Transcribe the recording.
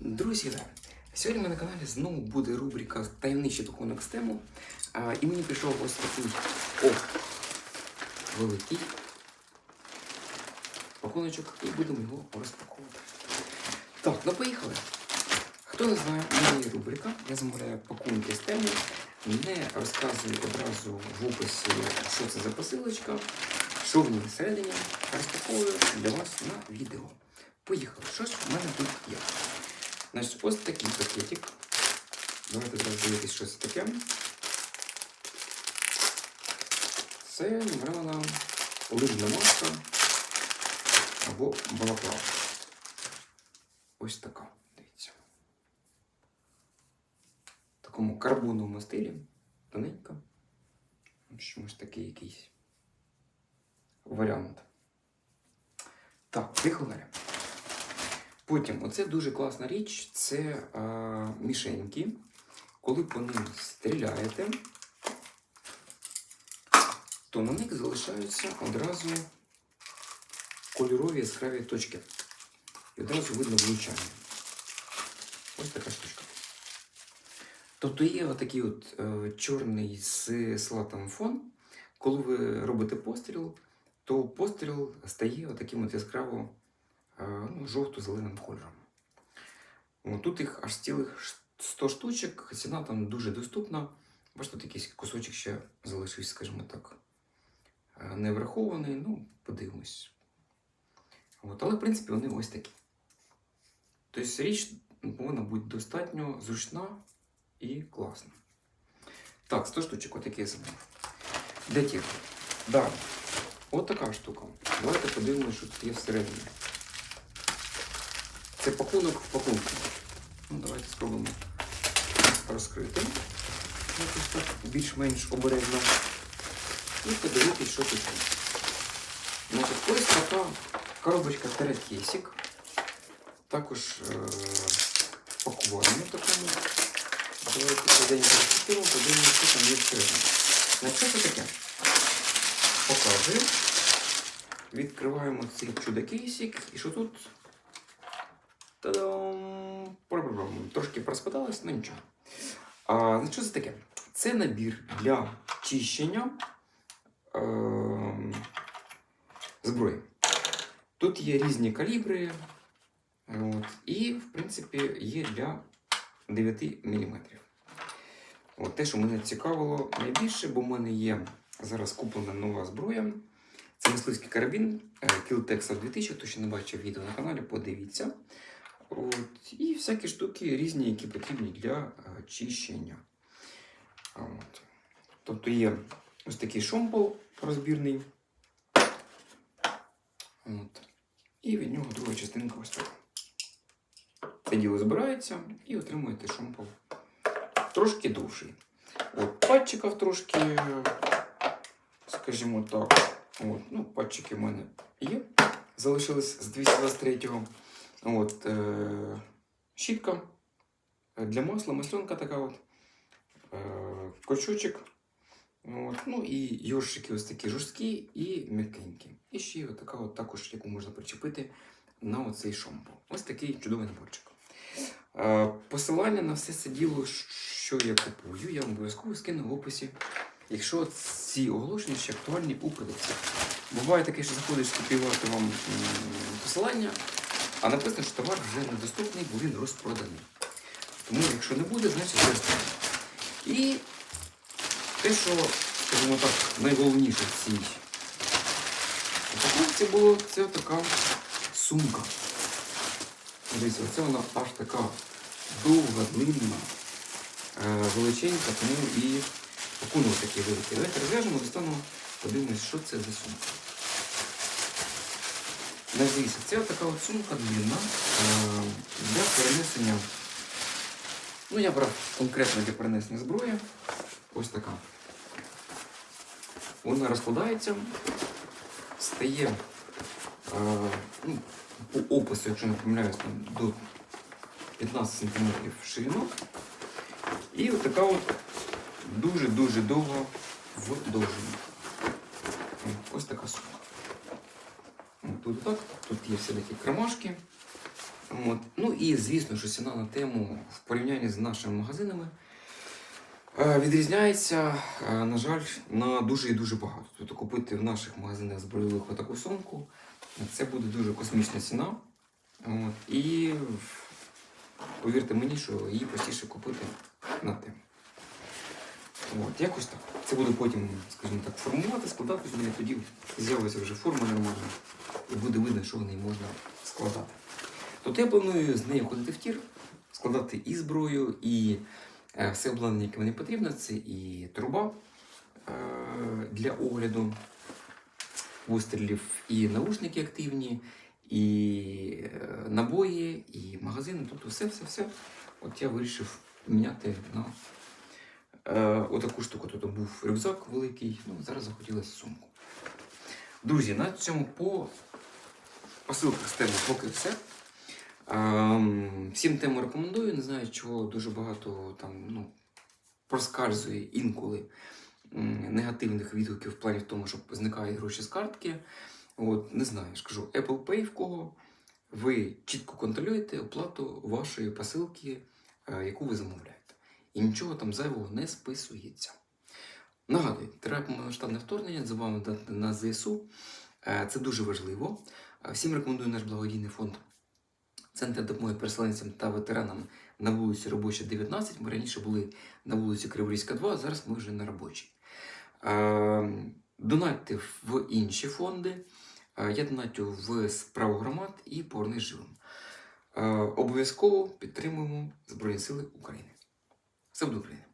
Друзі, да. сьогодні на каналі знову буде рубрика Таємничий пакунок з тему. І мені прийшов ось такий о, великий пакуночок і будемо його розпаковувати. Так, ну поїхали. Хто не знає, у є рубрика. Я замовляю пакунки з тему. Не розказую одразу в описі, що це за посилочка, що в ній всередині. Розпаковую для вас на відео. Поїхали. Що ж в мене тут є? Значить, ось такий пакетик. Давайте зараз дивитися, що це таке. Це намальована лижна маска або балаклава. Ось така. Дивіться. В такому карбоновому стилі. Тоненька. Чомусь такий якийсь варіант. Так, поїхали далі. Потім, оце дуже класна річ, це а, мішеньки. Коли по ним стріляєте, то на них залишаються одразу кольорові яскраві точки. І одразу видно влучання. Ось така штучка. Тобто є отакий от е, чорний з салатом фон. Коли ви робите постріл, то постріл стає отаким от яскраво ну, жовто-зеленим кольором. Тут їх аж цілих 100 штучок, ціна там дуже доступна. Бачите, тут якийсь кусочок ще залишився, скажімо так, е, не врахований. Ну, подивимось. От, але, в принципі, вони ось такі. Тобто річ повинна бути достатньо зручна і класна. Так, 100 штучок, отакі я замовив. Де ті? Далі. От така штука. Давайте подивимося, що тут є всередині. Це пакунок в пакунку. Ну, давайте спробуємо розкрити. Якось так більш-менш обережно. І подивитись, що тут. Значить, ось така коробочка терекесик. Також е- пакування такому. Давайте розкриємо, подивимося, що там є всередині. Значить, що це таке? Показую. Відкриваємо цей чудо-кейсик. І що тут? Та-дам! Трошки проспадалось, але нічого. А, що це таке? Це набір для чищення е- зброї. Тут є різні калібри. От, і, в принципі, є для 9 мм. От, те, що мене цікавило найбільше, бо в мене є зараз куплена нова зброя. Це мисливський карабін Killtex 2000, хто ще не бачив відео на каналі, подивіться. От, і всякі штуки різні, які потрібні для е, чищення. От. Тобто є ось такий шомпол розбірний. От. І від нього друга частинка ось така. Це діло збирається і отримуєте шомпол трошки довший. От, патчиків трошки, скажімо так. От, ну, патчики в мене є. Залишились з 223-го. От, е, щітка для масла, масленка така от. Е, кочочок. От, ну і йоршики ось такі жорсткі і м'якенькі. І ще от така от також, яку можна причепити на оцей шомпол. Ось такий чудовий наборчик. Е, Посилання на все це діло, що я купую, я вам обов'язково скину в описі. Якщо ці оголошення ще актуальні у продавців. Буває таке, що заходиш скопіювати вам посилання, а написано, що товар вже недоступний, бо він розпроданий. Тому якщо не буде, значить це. І те, що, скажімо так, найголовніше в цій упаковці було, це така сумка. Дивіться, це вона аж така довга, длинна, е, величенька, тому і пакунок такий великий. Давайте розв'яжемо, достанемо, подивимось, що це за сумка. Значить, Дивіться, це така от сумка длинна е, для перенесення. Ну, я брав конкретно для перенесення зброї. Ось така. Вона розкладається, стає е, ну, по опису, якщо не помиляюсь, до 15 см ширинок. І от така от дуже-дуже довга в довжині. Ось така сумка. От Тут тут є все такі кармашки. От. Ну і звісно, що ціна на тему в порівнянні з нашими магазинами е, відрізняється, е, на жаль, на дуже і дуже багато. Тобто купити в наших магазинах збройових таку сумку це буде дуже космічна ціна. От. І повірте мені, що її простіше купити на тему. От, якось так. Це буду потім, скажімо так, формувати, складати тоді з'явиться вже форма нормальна і буде видно, що в неї можна складати. Тобто я планую з нею ходити в тір, складати і зброю, і е, все обладнання, яке мені потрібно, це і труба е, для огляду вистрілів, і наушники активні, і е, набої, і магазини. Тобто все-все-все. От я вирішив міняти на отаку штуку. Тут був рюкзак великий, ну зараз захотілося сумку. Друзі, на цьому по посилках з теми поки все. Ем, всім тему рекомендую. Не знаю, чого дуже багато там ну, проскальзує інколи негативних відгуків в плані в тому, що зникають гроші з картки. От, не знаю, я ж кажу, Apple Pay в кого ви чітко контролюєте оплату вашої посилки, е, яку ви замовляєте. І нічого там зайвого не списується. Нагадую, треба повномасштабне вторгнення, з вами на ЗСУ. Е, Це дуже важливо. Всім рекомендую наш благодійний фонд Центр допомоги переселенцям та ветеранам на вулиці Робоча, 19. Ми раніше були на вулиці Криворізька, 2, а зараз ми вже на робочій. Донатьте в інші фонди. Я донатю в справу громад і повернись живим. Обов'язково підтримуємо Збройні Сили України. Все буде Україна!